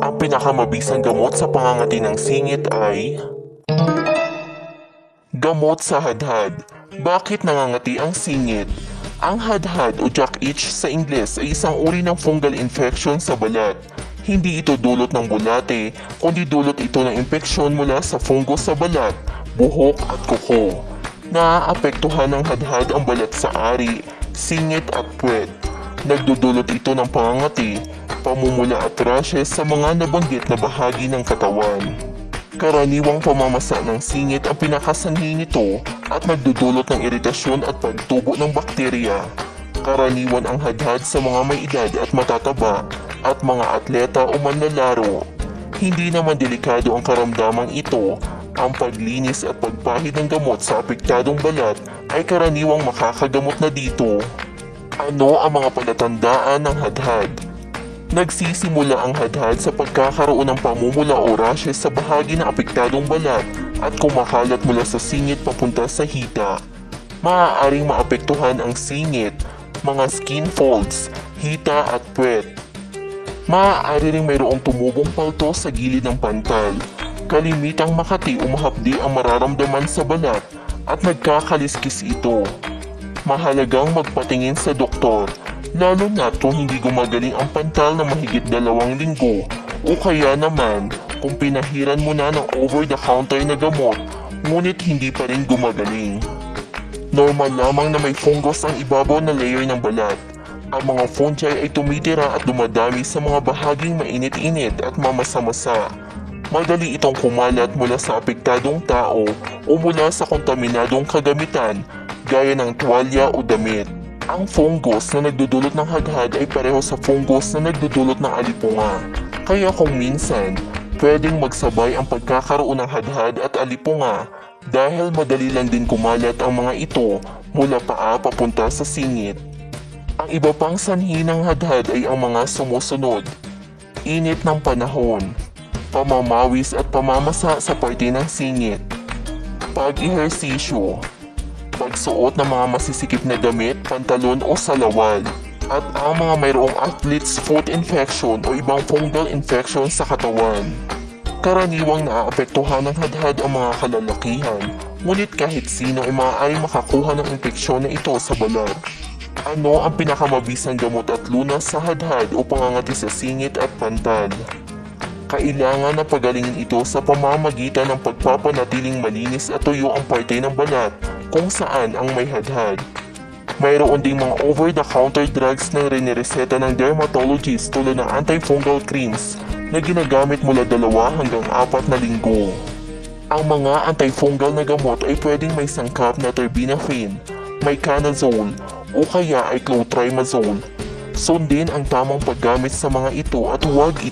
Ang pinakamabisang gamot sa pangangati ng singit ay... Gamot sa hadhad. Bakit nangangati ang singit? Ang hadhad o jack itch sa Ingles ay isang uri ng fungal infection sa balat. Hindi ito dulot ng bulate, kundi dulot ito ng impeksyon mula sa fungus sa balat, buhok at kuko. Naaapektuhan ng hadhad ang balat sa ari, singit at puwet. Nagdudulot ito ng pangangati, pamumula at rashes sa mga nabanggit na bahagi ng katawan. Karaniwang pamamasa ng singit ang pinakasanhi nito at nagdudulot ng iritasyon at pagtubo ng bakterya. Karaniwan ang hadhad sa mga may edad at matataba at mga atleta o manlalaro. Hindi naman delikado ang karamdamang ito. Ang paglinis at pagpahid ng gamot sa apektadong balat ay karaniwang makakagamot na dito. Ano ang mga palatandaan ng hadhad? Nagsisimula ang hadhad sa pagkakaroon ng pamumula o rashes sa bahagi ng apektadong balat at kumakalat mula sa singit papunta sa hita. Maaaring maapektuhan ang singit, mga skin folds, hita at puwet. Maaari ring mayroong tumubong palto sa gilid ng pantal. Kalimitang makati o mahapdi ang mararamdaman sa balat at nagkakaliskis ito. Mahalagang magpatingin sa doktor, lalo na kung hindi gumagaling ang pantal na mahigit dalawang linggo o kaya naman kung pinahiran mo na ng over-the-counter na gamot ngunit hindi pa rin gumagaling. Normal lamang na may fungus ang ibabaw na layer ng balat. Ang mga fungi ay tumitira at dumadami sa mga bahaging mainit-init at mamasa-masa. Madali itong kumalat mula sa apektadong tao o mula sa kontaminadong kagamitan gaya ng tuwalya o damit. Ang fungus na nagdudulot ng hadhad ay pareho sa fungus na nagdudulot ng alipunga. Kaya kung minsan, pwedeng magsabay ang pagkakaroon ng hadhad at alipunga dahil madali lang din kumalat ang mga ito mula paa papunta sa singit. Ang iba pang sanhi ng hadhad ay ang mga sumusunod. Init ng panahon, pamamawis at pamamasa sa parte ng singit, pag-ehersisyo, pagsuot ng mga masisikip na damit, pantalon o salawal, at ang mga mayroong athlete's foot infection o ibang fungal infection sa katawan. Karaniwang naaapektuhan ng hadhad ang mga kalalakihan, ngunit kahit sino ay maaaring makakuha ng infeksyon na ito sa balat. Ano ang pinakamabisang gamot at lunas sa hadhad o pangangati sa singit at pantal? Kailangan na pagalingin ito sa pamamagitan ng pagpapanatiling malinis at tuyo ang parte ng balat kung saan ang may hadhad. Mayroon ding mga over-the-counter drugs na rinireseta ng dermatologist tulad ng antifungal creams na ginagamit mula dalawa hanggang apat na linggo. Ang mga antifungal na gamot ay pwedeng may sangkap na terbinafine, may canazole, o kaya ay clotrimazole. Sundin ang tamang paggamit sa mga ito at huwag ito